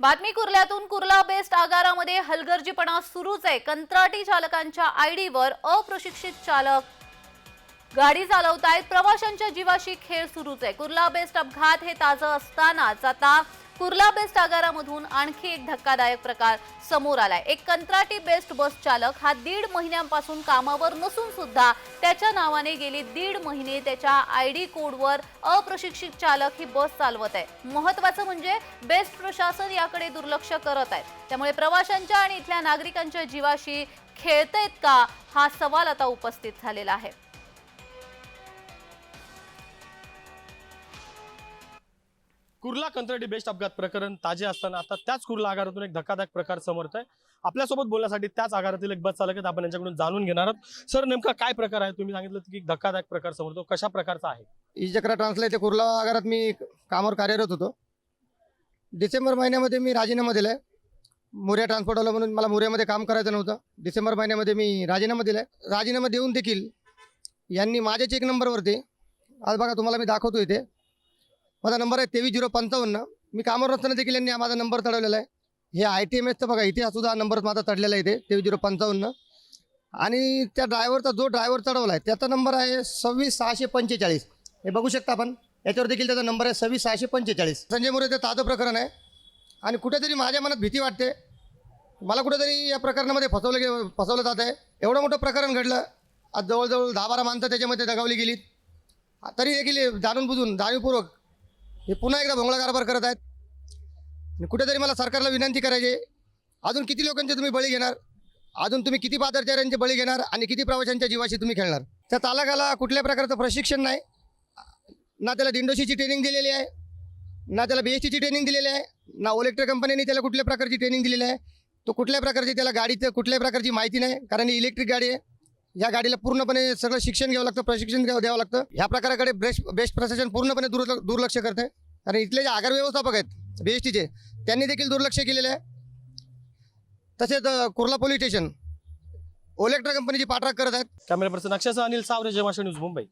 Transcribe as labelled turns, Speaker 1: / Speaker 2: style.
Speaker 1: बातमी कुर्ल्यातून कुर्ला बेस्ट आगारामध्ये हलगर्जीपणा सुरूच आहे. कंत्राटी चालकांच्या आयडीवर अप्रशिक्षित चालक. गाडी चालवतायत प्रवाशांच्या जीवाशी खेळ सुरूच आहे. कुर्ला बेस्ट अपघात हे ताजं असतानाच आता कुर्ला बेस्ट आगारामधून आणखी एक धक्कादायक प्रकार समोर आलाय. एक कंत्राटी बेस्ट बस चालक हा दीड महिन्यांपासून कामावर नसून सुद्धा त्याच्या नावाने गेली दीड महिने त्याच्या आय डी कोडवर अप्रशिक्षित चालक ही बस चालवत आहे. महत्वाचं म्हणजे बेस्ट प्रशासन याकडे दुर्लक्ष करत आहे. त्यामुळे प्रवाशांच्या आणि इथल्या नागरिकांच्या जीवाशी खेळतायत का हा सवाल आता उपस्थित झालेला आहे.
Speaker 2: कुर्ला कंत्राटी बेस्ट अपघात प्रकरण ताजे असताना आता त्याच कुर्ला आगारातून एक धक्कादायक प्रकार समोरत आहे. आपल्यासोबत बोलण्यासाठी त्याच आगारातील एक बस चालक आहेत. आपण यांच्याकडून जाणून घेणार आहोत. सर नेमका काय प्रकार आहे? तुम्ही सांगितलं की एक धक्कादायक प्रकार समोरतो कशा प्रकारचा आहे?
Speaker 3: ई चक्रा ट्रान्सला इथे कुर्ला आगारात मी कामावर कार्यरत होतो. डिसेंबर महिन्यामध्ये मी राजीनामा दिला आहे मोर्या ट्रान्सपोर्टवाला म्हणून मला मोर्यामध्ये काम करायचं नव्हतं. डिसेंबर महिन्यामध्ये मी राजीनामा दिलाय. राजीनामा देऊन देखील यांनी माझ्याच एक नंबरवरती आज बघा तुम्हाला मी दाखवतो इथे माझा नंबर आहे तेवीस झिरो पंचावन्न. मी कामावर असताना देखील यांनी माझा नंबर चढवलेला आहे. हे आय टी एम एसचं बघा इथे हा सुद्धा नंबर माझा चढलेला आहे इथे तेवीस झिरो पंचावन्न. आणि त्या ड्रायव्हरचा जो ड्रायव्हर चढवला आहे त्याचा नंबर आहे सव्वीस सहाशे पंचेचाळीस. हे बघू शकता आपण. याच्यावर देखील त्याचा नंबर आहे सव्वीस सहाशे पंचेचाळीस. संजय मोरे ते ताजं प्रकरण आहे. आणि कुठेतरी माझ्या मनात भीती वाटते. मला कुठेतरी या प्रकरणामध्ये फसवलं गे फसवलं जात आहे. एवढं मोठं प्रकरण घडलं. आज जवळजवळ दहा बारा माणसं त्याच्यामध्ये दगावली गेलीत. तरी देखील जाणून बुजून जाणीवपूर्वक हे पुन्हा एकदा भोंगळा कारभार करत आहेत. आणि कुठेतरी मला सरकारला विनंती करायची आहे, अजून किती लोकांचे तुम्ही बळी घेणार? अजून तुम्ही किती पादचाऱ्यांचे बळी घेणार? आणि किती प्रवाशांच्या जीवाशी तुम्ही खेळणार? त्या चालकाला कुठल्या प्रकारचं प्रशिक्षण नाही. ना त्याला दिंडोशीची ट्रेनिंग दिलेली आहे. ना त्याला बी एस टीची ट्रेनिंग दिलेली आहे. ना ओलेक्ट्रिक कंपनीने त्याला कुठल्या प्रकारची ट्रेनिंग दिलेली आहे. तो कुठल्या प्रकारची त्याला गाडीचं कुठल्याही प्रकारची माहिती नाही कारण ही इलेक्ट्रिक गाडी आहे. या गाडीला पूर्णपणे सगळं शिक्षण घ्यावं लागतं प्रशिक्षण घ्यावं द्यावं लागतं. ह्या प्रकाराकडे बेस्ट बेस्ट प्रशासन पूर्णपणे दुर्ल दुर्लक्ष करते कारण इथले जे आगार व्यवस्थापक आहेत बी एस टीचे त्यांनी देखील दुर्लक्ष केलेलं आहे. तसेच कुर्ला पोलीस स्टेशन ओलेक्ट्रा कंपनीची पाठराग करत आहेत.
Speaker 2: कॅमेरा पर्सन अक्षरशः अनिल सावरे जेमाशा न्यूज मुंबई.